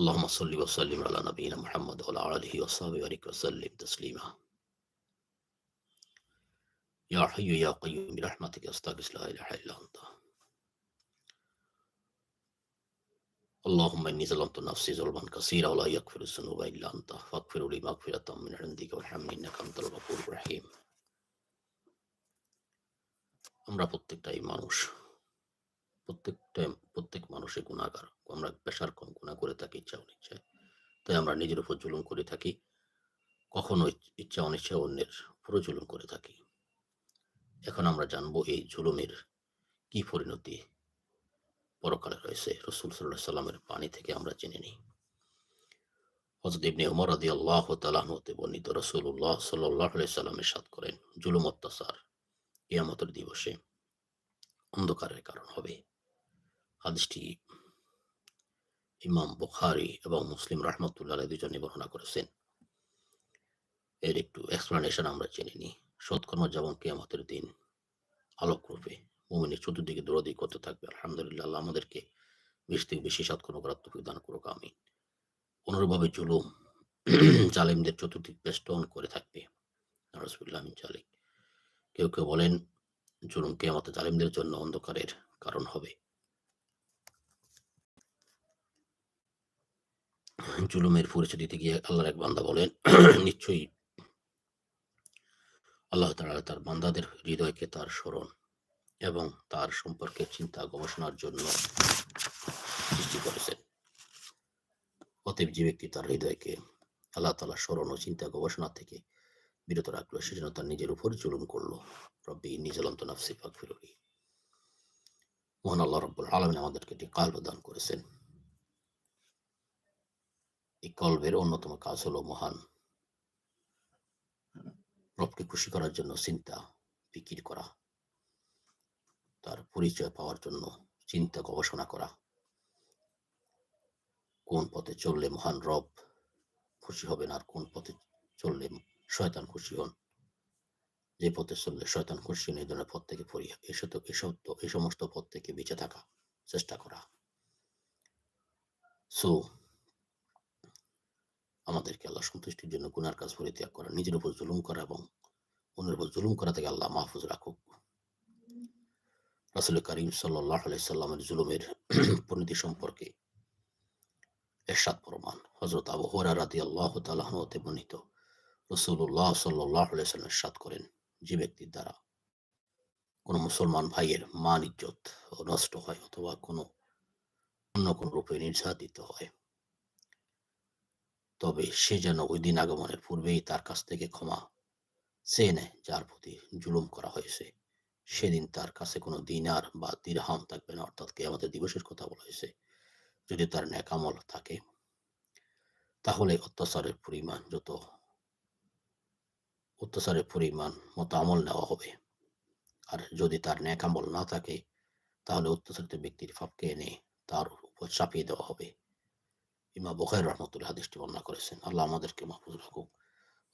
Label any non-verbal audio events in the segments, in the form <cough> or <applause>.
اللهم صل وسلم على نبينا محمد وعلى آله وصحبه وبارك وسلم تسليما يا حي يا قيوم برحمتك استغفر لا اله الا انت اللهم اني ظلمت نفسي ظلما كثيرا ولا يغفر الذنوب الا انت فاغفر لي مغفرة من عندك وارحمني انك انت الغفور الرحيم আমরা প্রত্যেকটাই মানুষ প্রত্যেকটা প্রত্যেক মানুষই গুণাগার আমরা পেশার গুণা করে থাকি, ইচ্ছা অনিচ্ছায়। তাই আমরা নিজের উপর জুলুম করে থাকি। কখনো ইচ্ছা অনিচ্ছা অন্যের পুরো জুলুম করে থাকি। এখন আমরা জানব এই জুলুমের কি পরিণতি। পরকালে রয়েছে রসুল সাল্লাহ সাল্লামের বাণী থেকে আমরা জেনে নিই। হজরত ইবনে উমর রাদি আল্লাহ তালাহতে বর্ণিত রসুল্লাহ সাল্লাহ সাল্লামের সাথ করেন, জুলুম অত্যাচার ইয়ামতের দিবসে অন্ধকারের কারণ হবে। হাদিসটি ইমাম বুখারি এবং মুসলিম রহমতুল্লাহ দুজনে বর্ণনা করেছেন। এর একটু এক্সপ্লানেশন আমরা জেনে নিই। সৎকর্ম যেমন কেয়ামতের দিন আলোক রূপে মুমিনের চতুর্দিকে দৌড়াদি করতে থাকবে। আলহামদুলিল্লাহ আল্লাহ আমাদেরকে বেশি থেকে বেশি সৎকর্ম করার তফিক দান করুক আমি অনুরূপভাবে জুলুম <clears throat> জালিমদের চতুর্দিক বেষ্টন করে থাকবে। নরসবুল্লাহ আমিন জালিক। কেউ কেউ বলেন, জুলুম কেয়ামতে জালিমদের জন্য অন্ধকারের কারণ হবে। জুলুমের পরিচয় দিতে গিয়ে আল্লাহর এক বান্দা বলেন, নিশ্চয়ই আল্লাহ তাআলা তার বান্দাদের হৃদয়কে তার স্মরণ এবং তার সম্পর্কে চিন্তা গবেষণার জন্য সৃষ্টি করেছেন। অতএব যে ব্যক্তি তার হৃদয়কে আল্লাহ তালা স্মরণ ও চিন্তা গবেষণা থেকে বিরত রাখল সেজন্য তার নিজের উপর জুলুম করল। রব্বি নিজলন্ত নাফসি ফাকফিরুলি মহান আল্লাহ রব্বুল আলমিন আমাদেরকে একটি কাল প্রদান করেছেন। এই কল্পের অন্যতম কাজ হলো মহান রবকে খুশি করার জন্য চিন্তা বিকির করা, তার পরিচয় পাওয়ার জন্য চিন্তা গবেষণা করা। কোন পথে চললে মহান রব খুশি হবেন আর কোন পথে চললে শয়তান খুশি হন? যে পথে চললে শয়তান খুশি হন, এই ধরনের পথ থেকে এসব এসব এই সমস্ত পথ থেকে বেঁচে থাকা, চেষ্টা করা। সো আমাদেরকে আল্লাহ সন্তুষ্টির জন্য গুনার কাজ পরিত্যাগ করা, নিজের উপর জুলুম করা এবং অন্যের উপর জুলুম করা থেকে আল্লাহ মাহফুজ রাখুক। রাসুল করিম সাল্লাহ জুলুমের <clears throat> পরিণতি সম্পর্কে এরশাদ প্রমাণ। হজরত আবু হরা আল্লাহ তালাহতে বর্ণিত। রসুল্লাহ সাল্লাহ সাদ করেন, যে ব্যক্তির দ্বারা কোনো মুসলমান ভাইয়ের মান, ইজ্জত নষ্ট হয় অথবা কোনো, অন্য কোন রূপে নির্যাতিত হয়। তবে সে যেন ওই দিন আগমনের পূর্বেই তার কাছ থেকে ক্ষমা চেয়ে নেয়, যার প্রতি জুলুম করা হয়েছে। সেদিন তার কাছে কোনো দিনার বা দিরহাম থাকবে না, অর্থাৎ কে আমাদের দিবসের কথা বলা হয়েছে। যদি তার ন্যাকামল থাকে, তাহলে অত্যাচারের পরিমাণ যত, অত্যাচারের পরিমাণ মতো আমল নেওয়া হবে। আর যদি তার ন্যাকামল না থাকে, তাহলে অত্যাচারিত ব্যক্তির ফাপকে এনে তার উপর চাপিয়ে দেওয়া হবে। ইমা বখাই রহমতুল্লাহ হাদিসটি বর্ণনা করেছেন। আল্লাহ আমাদেরকে মাহফুজ রাখুক।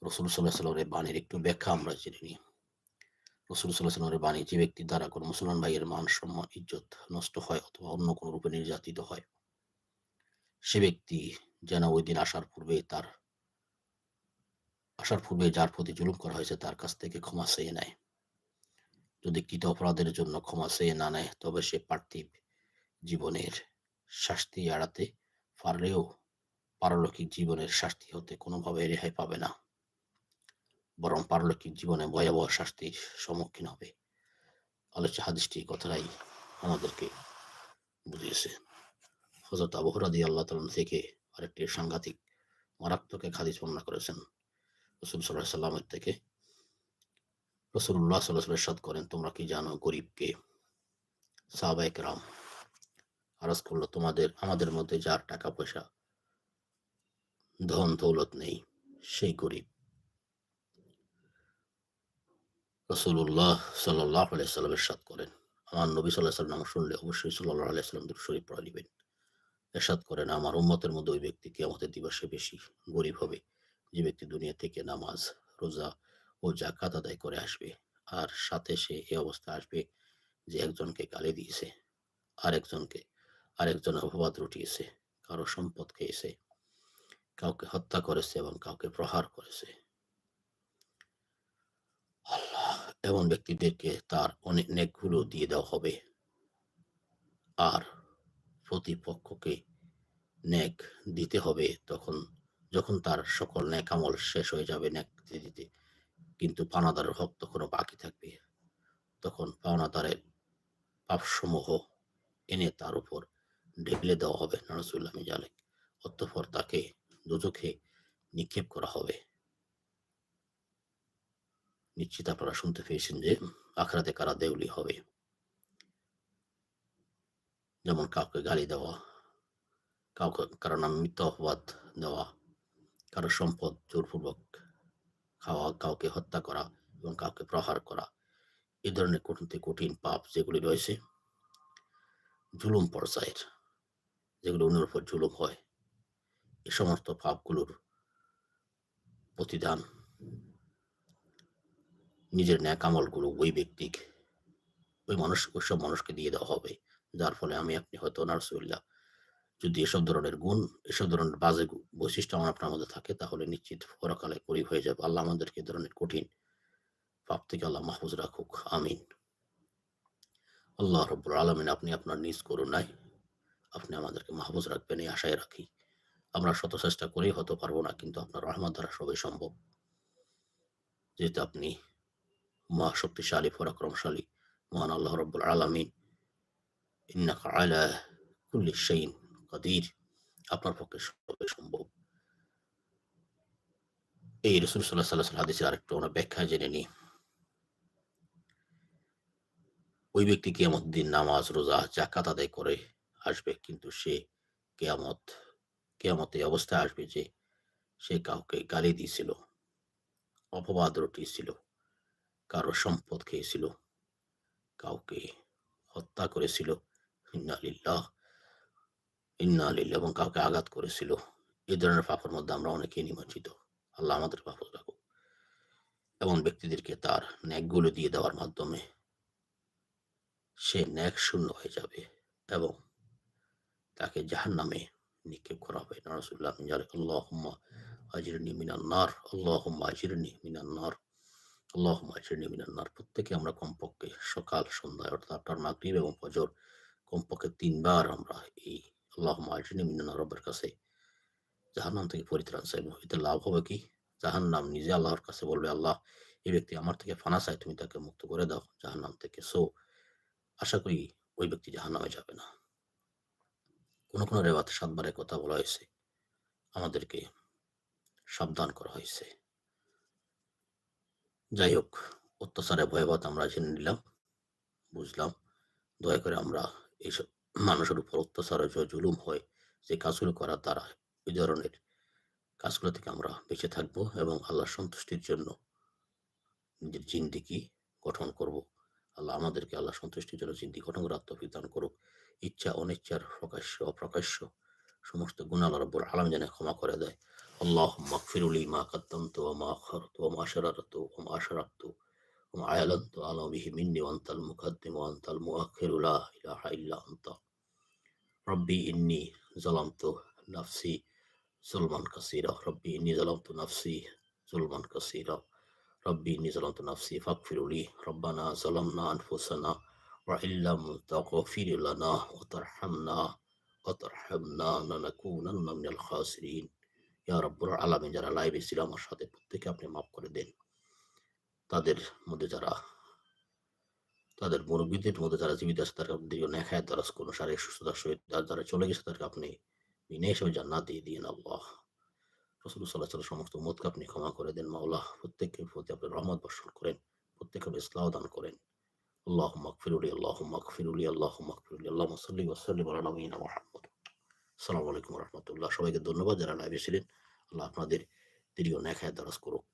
রসুল সাল্লাহ সাল্লামের বাণীর একটু ব্যাখ্যা আমরা জেনে নিই। রসুল সাল্লাহ সাল্লামের বাণী, যে ব্যক্তির দ্বারা কোনো মুসলমান ভাইয়ের মান সম্মান, ইজ্জত নষ্ট হয় অথবা অন্য কোনো রূপে নির্যাতিত হয়, সে ব্যক্তি যেন ওই দিন আসার পূর্বে তার, আসার পূর্বে যার প্রতি জুলুম করা হয়েছে তার কাছ থেকে ক্ষমা চেয়ে নেয়। যদি কৃত অপরাধের জন্য ক্ষমা চেয়ে না নেয়, তবে সে পার্থিব জীবনের শাস্তি এড়াতে পারলেও পারলৌকিক জীবনের শাস্তি হতে কোনোভাবে রেহাই পাবে না। বরং পারলৌকিক জীবনে ভয়াবহ শাস্তির সম্মুখীন হবে। আলোচ্য হাদিসটি কথাটাই আমাদেরকে বুঝিয়েছে। হজরত আবহরাদি আল্লাহ তালন থেকে আরেকটি সাংঘাতিক, মারাত্মক এক হাদিস বর্ণনা করেছেন। রসুল সাল্লাহ সাল্লামের থেকে রসুল্লাহ সাল্লাহ সাদ করেন, তোমরা কি জানো গরিবকে সাহবাইক রাম আরজ করল তোমাদের, আমাদের মধ্যে যার টাকা পয়সা ধন দৌলত নেই, সেই গরিব। রসুল্লাহ সাল্লাহ করেন। আমার নবী সাল্লাহ সাল্লাম শুনলে অবশ্যই সাল্লাহ শরীফ পড়া এরশাদ করেন, আমার উম্মতের মধ্যে ওই ব্যক্তি আমাদের দিবসে বেশি গরিব হবে। যে ব্যক্তি দুনিয়া থেকে নামাজ, রোজা ও জাকাত আদায় করে আসবে আর সাথে সে এ অবস্থা আসবে যে একজনকে গালি দিয়েছে আর একজনকে আরেকজন অপবাদ রটিয়েছে, কারও সম্পদ খেয়েছে, কাউকে হত্যা করেছে এবং কাউকে প্রহার করেছে। আল্লাহ, এমন ব্যক্তিদেরকে তার অনেক নেকগুলো দিয়ে দেওয়া হবে। আর প্রতিপক্ষকে নেক দিতে হবে তখন, যখন তার সকল ন্যাক আমল শেষ হয়ে যাবে ন্যাক দিতে। দিতে কিন্তু পাওনাদারের হক তখনও বাকি থাকবে। তখন পাওনাদারের পাপসমূহ এনে তার উপর ঢেলে দেওয়া হবে। নারসুল্লাহ মিজালে অতঃপর তাকে দুজখে নিক্ষেপ করা হবে। নিশ্চিত আপনারা শুনতে পেয়েছেন যে আখড়াতে কারা দেউলি হবে। যেমন কাউকে গালি দেওয়া, কাউকে, কারও নাম মিথ্যা অপবাদ দেওয়া, কারও সম্পদ জোরপূর্বক খাওয়া, কাউকে হত্যা করা এবং কাউকে প্রহার করা। এই ধরনের কঠিন কঠিন পাপ যেগুলি রয়েছে, জুলুম পর্যায়ের। যেগুলো অন্যের উপর জুলুম হয়, এ সমস্ত পাপগুলোর প্রতিদান নিজের ন্যাকামলগুলো ওই ব্যক্তিক, ওই মানুষ ওইসব মানুষকে দিয়ে দেওয়া হবে। যার ফলে আমি, আপনি হয়তো নারসুল্লাহ যদি এসব ধরনের গুণ, এসব ধরনের বাজে বৈশিষ্ট্য আমার আপনার মধ্যে থাকে, তাহলে নিশ্চিত পরকালে পরি হয়ে যাবে। আল্লাহ আমাদেরকে ধরনের কঠিন পাপ থেকে আল্লাহ মাহফুজ রাখুক। আমিন। আল্লাহ রব্বুল আলমিন, আপনি আপনার নিজ করুন নাই আপনি আমাদেরকে মাহফুজ রাখবেন, এই আশায় রাখি। আমরা শত চেষ্টা করেই হতে পারব না, কিন্তু আপনার রহমত দ্বারা সবই সম্ভব। যেহেতু আপনি মহা শক্তিশালী পরাক্রমশালী, মহান আল্লাহ রব্বুল আলমিন, ইন্নাকা আলা কুল্লি শাইন কাদির, আপনার পক্ষে সবই সম্ভব। এই রসুল সাল্লাহ সাল্লাহ হাদিসের আরেকটু আমরা ব্যাখ্যা জেনে নিই। ওই ব্যক্তি কেয়ামত দিন নামাজ, রোজা জাকাত আদায় করে আসবে, কিন্তু সে কেয়ামত কেয়ামত এই অবস্থায় আসবে যে সে কাউকে গালি দিয়েছিল, অপবাদ রটিয়েছিল, কারও সম্পদ খেয়েছিল, কাউকে হত্যা করেছিল ইন্নালিল্লাহ ইন্নালিল্লাহ এবং কাউকে আঘাত করেছিল। এ ধরনের পাপের মধ্যে আমরা অনেকেই নিমজ্জিত। আল্লাহ আমাদের পাপ রাখুক। এমন ব্যক্তিদেরকে তার ন্যাকগুলো দিয়ে দেওয়ার মাধ্যমে সে ন্যাক শূন্য হয়ে যাবে এবং তাকে জাহান নামে নিক্ষেপ করা হবে। নারসুল্লাহ আল্লাহম্মা আজিরনি মিনান্নার আল্লাহম্মা আজিরনি মিনান্নার আল্লাহম্মা আজিরনি মিনান্নার প্রত্যেকে আমরা কমপক্ষে সকাল সন্ধ্যায় অর্থাৎ আপনার মাগরিব এবং ফজর, কমপক্ষে তিনবার আমরা এই আল্লাহম্মা আজিরনি মিনান্নার রবের কাছে জাহান্নাম থেকে পরিত্রাণ চাইব। এতে লাভ হবে কি? জাহান্নাম নিজে আল্লাহর কাছে বলবে, আল্লাহ, এই ব্যক্তি আমার থেকে ফানা চাই তুমি তাকে মুক্ত করে দাও, জাহান্নাম থেকে সো। আশা করি ওই ব্যক্তি জাহান নামে যাবে না। কোনো কোনো রেওয়াতে সাতবারের কথা বলা হয়েছে। আমাদেরকে সাবধান করা হয়েছে। যাই হোক অত্যাচারে ভয়াবহ আমরা জেনে নিলাম, বুঝলাম। দয়া করে আমরা এইসব মানুষের উপর অত্যাচার যে জুলুম হয় যে কাজগুলো করা তারা ওই ধরনের কাজগুলো থেকে আমরা বেঁচে থাকব এবং আল্লাহ সন্তুষ্টির জন্য নিজের জিন্দিগি গঠন করব। আল্লাহ আমাদেরকে আল্লাহ সন্তুষ্টির জন্য চিন্তি গঠন করে আত্মফিক দান করুক। ইচ্ছা, অনিচ্ছার প্রকাশ্য, অপ্রকাশ্য সমস্ত গুণাল আলম যেন ক্ষমা করে দেয়। আল্লাহ মাকফিরুলি মা কাত্তান্ত মা খরত মা শরারত মা শরাক্ত মা আয়ালান্ত আলমিহি মিন্নি অন্তাল মুখাদ্দিম অন্তাল মুআখিরুলা ইলাহা ইল্লা অন্ত রব্বি ইন্নি জলামত নাফসি জুলমান কাসীরা। রব্বি ইন্নি জলামত নাফসি সুলমান কাসীরা। রব্বি ইন্নি জলামত নাফসি ফাকফিরুলি রব্বানা জলামনা আনফুসানা وإن لم تغفر لنا وترحمنا وترحمنا لنكونن من الخاسرين ইয়া রব্বুল আলামিন যারা লাইভে ছিল আমার সাথে প্রত্যেকে আপনি মাফ করে দেন তাদের মধ্যে যারা তাদের মুরব্বীদের মধ্যে যারা জীবিত আছে তারা দীর্ঘ নেখায় দ্বারা কোনো শারীরিক সুস্থতার সহিত যারা চলে গেছে তাদেরকে আপনি বিনয় হিসেবে জান্নাত দিয়ে দিন আল্লাহ রসুল সাল্লাহ সাল্লাহ সমস্ত মতকে আপনি ক্ষমা করে দেন মাওলা প্রত্যেকের প্রতি আপনি রহমত বর্ষণ করেন প্রত্যেকের ইসলাম দান করেন আল্লাহ মাকফিরুলি আল্লাহ মাকফিরুলি আল্লাহ আল্লাহ সাল্লি ওয়াসাল্লিম আলা নবীনা আসসালামু আলাইকুম রহমতুল্লাহ সবাইকে ধন্যবাদ যারা লাইভে ছিলেন। আল্লাহ আপনাদের দীর্ঘ নেখায় দারাজ করুক।